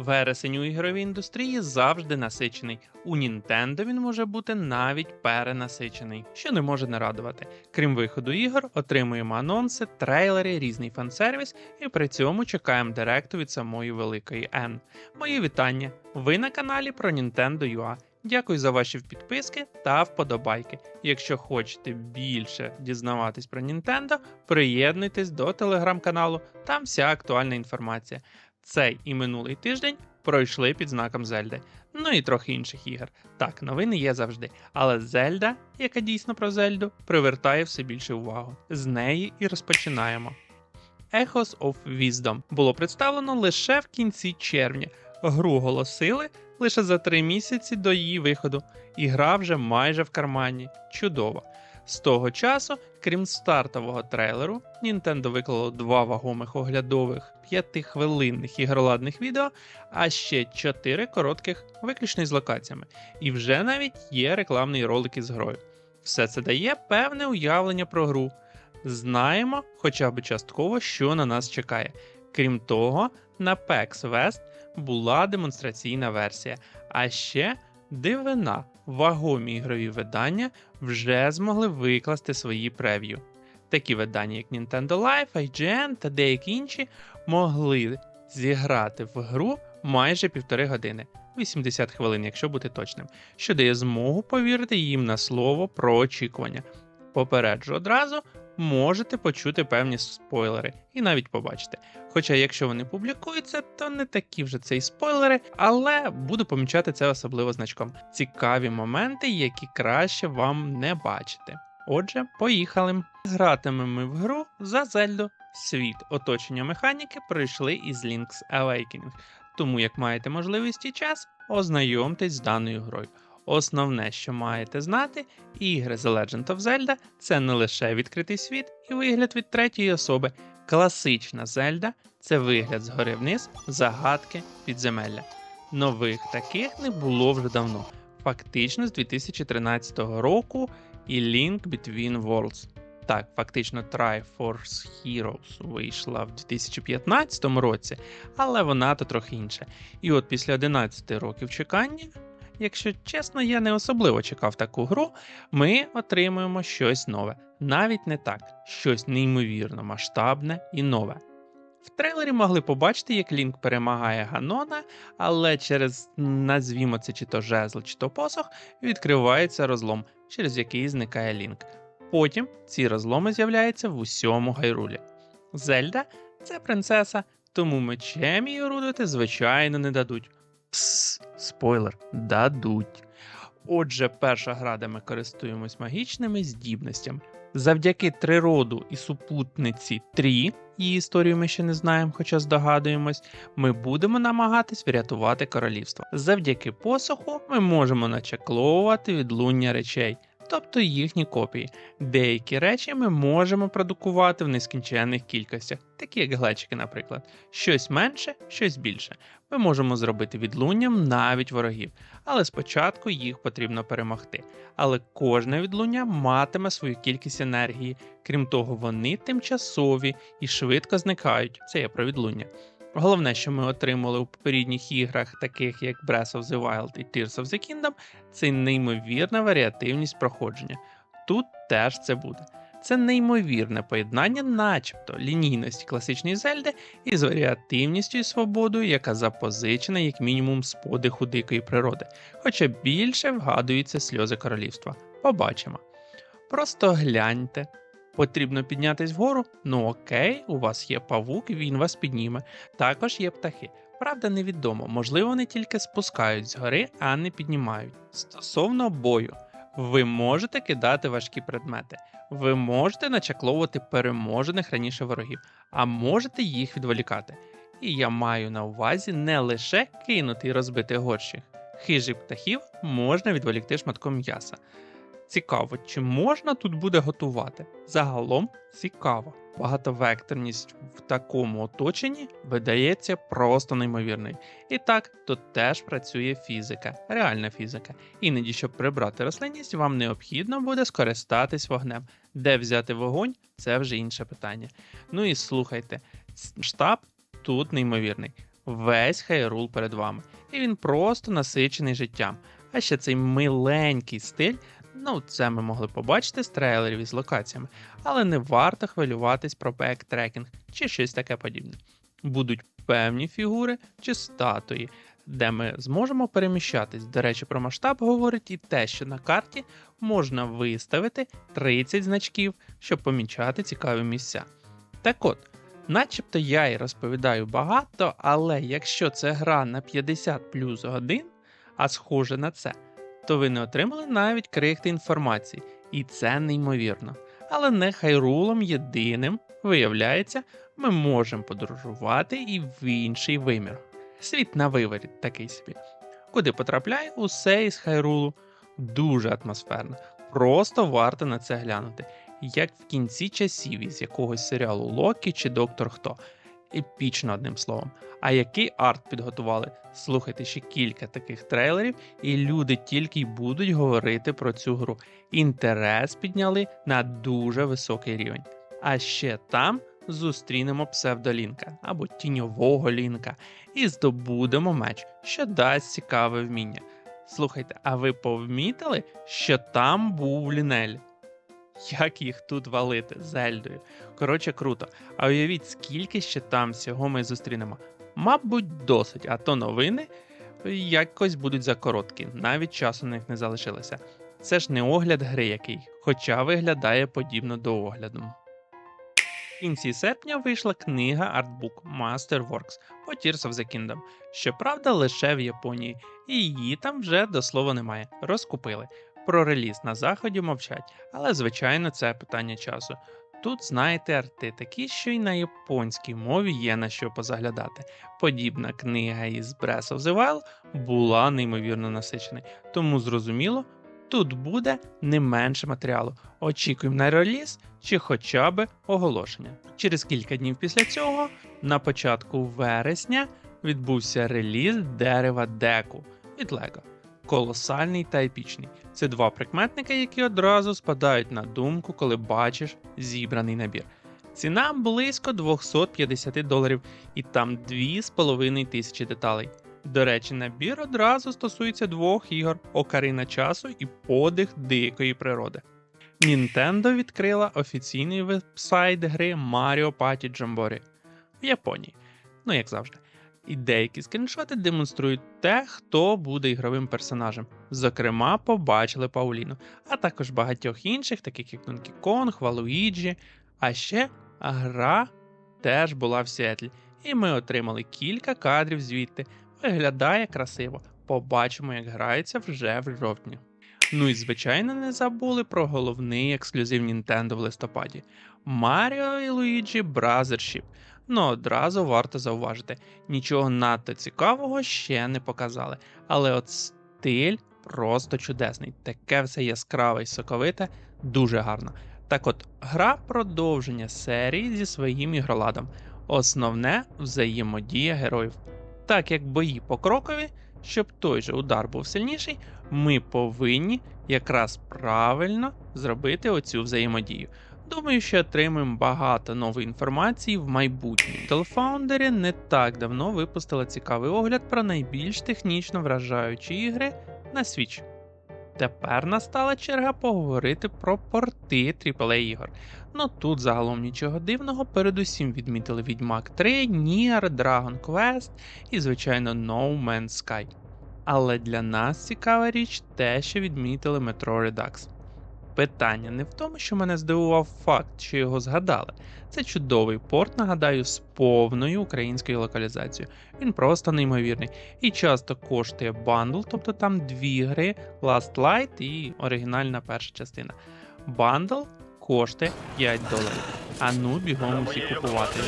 Вересень у ігровій індустрії завжди насичений. У Nintendo він може бути навіть перенасичений, що не може не радувати. Крім виходу ігор, отримуємо анонси, трейлери, різний фан-сервіс і при цьому чекаємо директу від самої великої N. Мої вітання! Ви на каналі про Nintendo UA. Дякую за ваші підписки та вподобайки. Якщо хочете більше дізнаватись про Nintendo, приєднуйтесь до телеграм-каналу, там вся актуальна інформація. Цей і минулий тиждень пройшли під знаком Зельди. Ну і трохи інших ігор. Так, новини є завжди. Але Зельда, яка дійсно про Зельду, привертає все більше увагу. З неї і розпочинаємо. Echoes of Wisdom було представлено лише в кінці червня. Гру оголосили лише за три місяці до її виходу, і гра вже майже в кармані. Чудово. З того часу, крім стартового трейлеру, Nintendo виклало два вагомих оглядових п'ятихвилинних ігроладних відео, а ще чотири коротких, виключно з локаціями. І вже навіть є рекламний ролик із грою. Все це дає певне уявлення про гру. Знаємо хоча б частково, що на нас чекає. Крім того, на PAX West була демонстраційна версія, а ще дивина, вагомі ігрові видання вже змогли викласти свої прев'ю. Такі видання, як Nintendo Life, IGN та деякі інші, могли зіграти в гру майже півтори години, 80 хвилин, якщо бути точним, що дає змогу повірити їм на слово про очікування. Попереджу одразу, можете почути певні спойлери і навіть побачити. Хоча, якщо вони публікуються, то не такі вже це і спойлери, але буду помічати це особливо значком. Цікаві моменти, які краще вам не бачити. Отже, поїхали. Гратимемо ми в гру за Зельду. Світ оточення механіки пройшли із Link's Awakening, тому як маєте можливість і час, ознайомтесь з даною грою. Основне, що маєте знати, ігри The Legend of Zelda це не лише відкритий світ і вигляд від третьої особи. Класична Зельда це вигляд згори вниз, загадки, підземелля. Нових таких не було вже давно, фактично з 2013 року і Link Between Worlds. Так, фактично Triforce Heroes вийшла в 2015 році, але вона то трохи інша. І от після 11 років чекання, якщо чесно, я не особливо чекав таку гру, ми отримуємо щось нове. Навіть не так, щось неймовірно масштабне і нове. В трейлері могли побачити, як Лінк перемагає Ганона, але через назвімо це чи то жезл, чи то посох, відкривається розлом, через який зникає Лінк. Потім ці розломи з'являються в усьому гайрулі. Зельда це принцеса, тому мечем її орудувати, звичайно, не дадуть. Пс, спойлер, дадуть. Отже, перша гра, де ми користуємось магічними здібностями. Завдяки трироду і супутниці 3, її історію ми ще не знаємо, хоча здогадуємось, ми будемо намагатись врятувати королівство. Завдяки посоху ми можемо начакловувати відлуння речей, тобто їхні копії. Деякі речі ми можемо продукувати в нескінченних кількостях, такі як глечики, наприклад. Щось менше, щось більше. Ми можемо зробити відлунням навіть ворогів, але спочатку їх потрібно перемогти. Але кожне відлуння матиме свою кількість енергії. Крім того, вони тимчасові і швидко зникають. Це є про відлуння. Головне, що ми отримали у попередніх іграх, таких як Breath of the Wild і Tears of the Kingdom, це неймовірна варіативність проходження. Тут теж це буде. Це неймовірне поєднання, начебто лінійності класичної Зельди із варіативністю і свободою, яка запозичена як мінімум з подиху дикої природи, хоча більше вгадуються сльози королівства. Побачимо. Просто гляньте. Потрібно піднятись вгору? Ну окей, у вас є павук, він вас підніме. Також є птахи. Правда, невідомо, можливо, вони тільки спускають з гори, а не піднімають. Стосовно бою, ви можете кидати важкі предмети, ви можете начакловувати переможених раніше ворогів, а можете їх відволікати. І я маю на увазі не лише кинути і розбити горщик. Хижих птахів можна відволікти шматком м'яса. Цікаво, чи можна тут буде готувати? Загалом цікаво. Багатовекторність в такому оточенні видається просто неймовірною. І так, тут теж працює фізика, реальна фізика. Іноді, щоб прибрати рослинність, вам необхідно буде скористатись вогнем. Де взяти вогонь це вже інше питання. Ну і слухайте, штаб тут неймовірний. весь хайрул перед вами. І він просто насичений життям. А ще цей миленький стиль, ну це ми могли побачити з трейлерів із локаціями, але не варто хвилюватись про бектрекінг чи щось таке подібне. Будуть певні фігури чи статуї, де ми зможемо переміщатись. До речі, про масштаб говорить і те, що на карті можна виставити 30 значків, щоб помічати цікаві місця. Так от, начебто я і розповідаю багато, але якщо це гра на 50 плюс годин, а схоже на це, то ви не отримали навіть крихти інформації, і це неймовірно. Але не хайрулом єдиним, виявляється, ми можемо подорожувати і в інший вимір. Світ на виворіт такий собі. Куди потрапляє усе із хайрулу. Дуже атмосферно. Просто варто на це глянути. Як в кінці часів із якогось серіалу Локі чи Доктор Хто. Епічно одним словом. А який арт підготували? Слухайте ще кілька таких трейлерів, і люди тільки й будуть говорити про цю гру. Інтерес підняли на дуже високий рівень. А ще там зустрінемо псевдолінка або тіньового лінка і здобудемо меч, що дасть цікаве вміння. Слухайте, а ви повмітили, що там був Лінель? Як їх тут валити Зельдою? Коротше, круто. А уявіть, скільки ще там всього ми зустрінемо. Мабуть, досить, а то новини якось будуть закороткі, навіть часу на них не залишилося. Це ж не огляд гри який, хоча виглядає подібно до огляду. В кінці серпня вийшла книга артбук Masterworks по Tears of the Kingdom. Щоправда, лише в Японії, і її там вже до слова немає. Розкупили. Про реліз на заході мовчать, але звичайно це питання часу. Тут, знаєте, арти такі, що й на японській мові є на що позаглядати. Подібна книга із Breath of the Wild була неймовірно насиченою, тому зрозуміло, тут буде не менше матеріалу. Очікуємо на реліз чи хоча б оголошення. Через кілька днів після цього, на початку вересня, відбувся реліз дерева деку від LEGO. Колосальний та епічний. Це два прикметника, які одразу спадають на думку, коли бачиш зібраний набір. Ціна близько 250 доларів, і там 2,5 тисячі деталей. До речі, набір одразу стосується двох ігор Окарина часу і подих дикої природи. Nintendo відкрила офіційний веб-сайт гри Mario Party Jamboree в Японії. Ну, як завжди. І деякі скріншоти демонструють те, хто буде ігровим персонажем. Зокрема, побачили Пауліну, а також багатьох інших, таких як Donkey Kong, Валуїджі. А ще гра теж була в Сіетлі, і ми отримали кілька кадрів звідти. Виглядає красиво. Побачимо, як грається вже в жовтні. Ну і звичайно не забули про головний ексклюзив Nintendo в листопаді Mario і Luigi Brothership. Ну одразу варто зауважити, нічого надто цікавого ще не показали, але от стиль просто чудесний, таке все яскраве і соковите, дуже гарно. Так от, гра продовження серії зі своїм ігроладом. Основне взаємодія героїв. Так як бої по крокові, щоб той же удар був сильніший, ми повинні якраз правильно зробити оцю взаємодію. Думаю, що отримаємо багато нової інформації в майбутньому. Телефаундери не так давно випустили цікавий огляд про найбільш технічно вражаючі ігри на Switch. Тепер настала черга поговорити про порти AAA ігор. Ну тут загалом нічого дивного, передусім відмітили Відьмак 3, Nier, Dragon Quest і, звичайно, No Man's Sky. Але для нас цікава річ те, що відмітили Metro Redux. Питання не в тому, що мене здивував факт, що його згадали. Це чудовий порт, нагадаю, з повною українською локалізацією. Він просто неймовірний і часто коштує бандл, тобто там дві гри Last Light і оригінальна перша частина. Бандл коштує 5 доларів. А ну бігом усі купувати.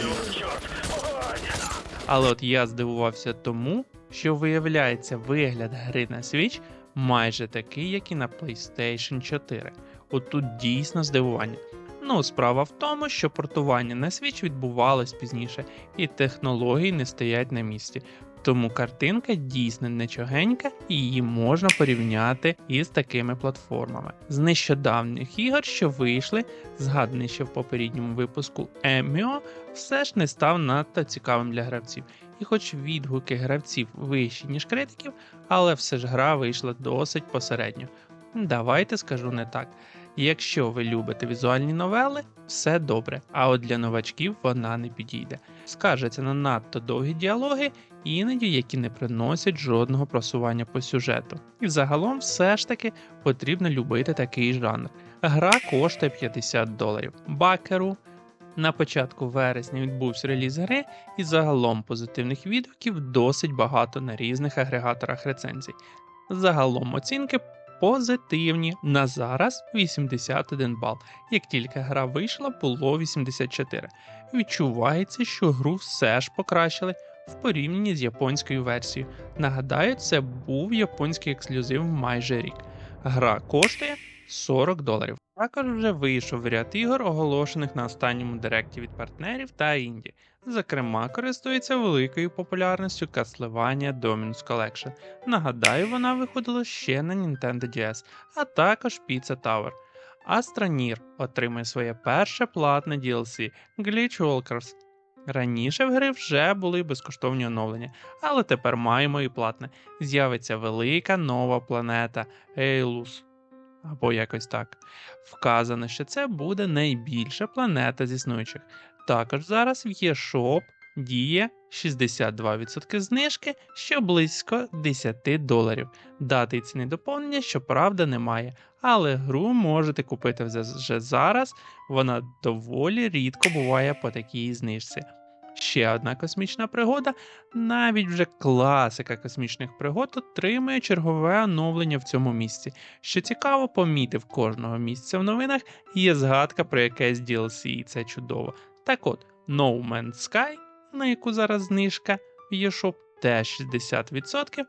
Але от я здивувався тому, що виявляється вигляд гри на Switch майже такий, як і на PlayStation 4. От тут дійсно здивування. Ну, справа в тому, що портування на Switch відбувалось пізніше, і технології не стоять на місці. Тому картинка дійсно нечогенька, і її можна порівняти із такими платформами. З нещодавніх ігор, що вийшли, згаданий ще в попередньому випуску Еміо, все ж не став надто цікавим для гравців. І хоч відгуки гравців вищі, ніж критиків, але все ж гра вийшла досить посередньо. Давайте скажу не так. Якщо ви любите візуальні новели, все добре, а от для новачків вона не підійде. Скажеться на надто довгі діалоги, іноді які не приносять жодного просування по сюжету. І загалом все ж таки потрібно любити такий жанр. Гра коштує 50 доларів. Бакеру на початку вересня відбувся реліз гри, і загалом позитивних відгуків досить багато на різних агрегаторах рецензій. Загалом оцінки позитивні. На зараз 81 бал. Як тільки гра вийшла, було 84. Відчувається, що гру все ж покращили в порівнянні з японською версією. Нагадаю, це був японський ексклюзив майже рік. Гра коштує 40 доларів. Також вже вийшов ряд ігор, оголошених на останньому директі від партнерів та інді. Зокрема, користується великою популярністю Castlevania Dominus Collection. Нагадаю, вона виходила ще на Nintendo DS, а також Pizza Tower. Astroneer отримає своє перше платне DLC Glitch Walkers. Раніше в гри вже були безкоштовні оновлення, але тепер маємо і платне. З'явиться велика нова планета Ейлус. Або якось так. Вказано, що це буде найбільша планета з існуючих. Також зараз в eShop діє 62% знижки, що близько 10 доларів. Дати ціни доповнення, щоправда, немає, але гру можете купити вже зараз, вона доволі рідко буває по такій знижці. Ще одна космічна пригода, навіть вже класика космічних пригод отримує чергове оновлення в цьому місці. Що цікаво, помітив кожного місця в новинах є згадка про якесь DLC, і це чудово. Так от, No Man's Sky, на яку зараз знижка в eShop теж 60%,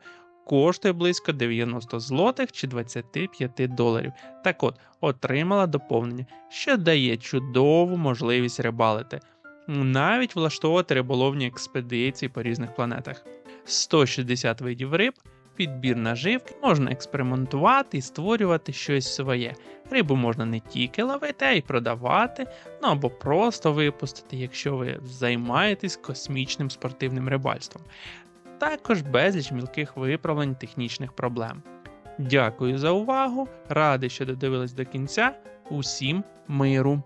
коштує близько 90 злотих чи 25 доларів. Так от, отримала доповнення, що дає чудову можливість рибалити, навіть влаштовувати риболовні експедиції по різних планетах. 160 видів риб. Підбір наживки можна експериментувати і створювати щось своє. Рибу можна не тільки ловити, а й продавати, ну або просто випустити, якщо ви займаєтесь космічним спортивним рибальством. Також безліч мілких виправлень технічних проблем. Дякую за увагу! Радий, що додивились до кінця. Усім миру!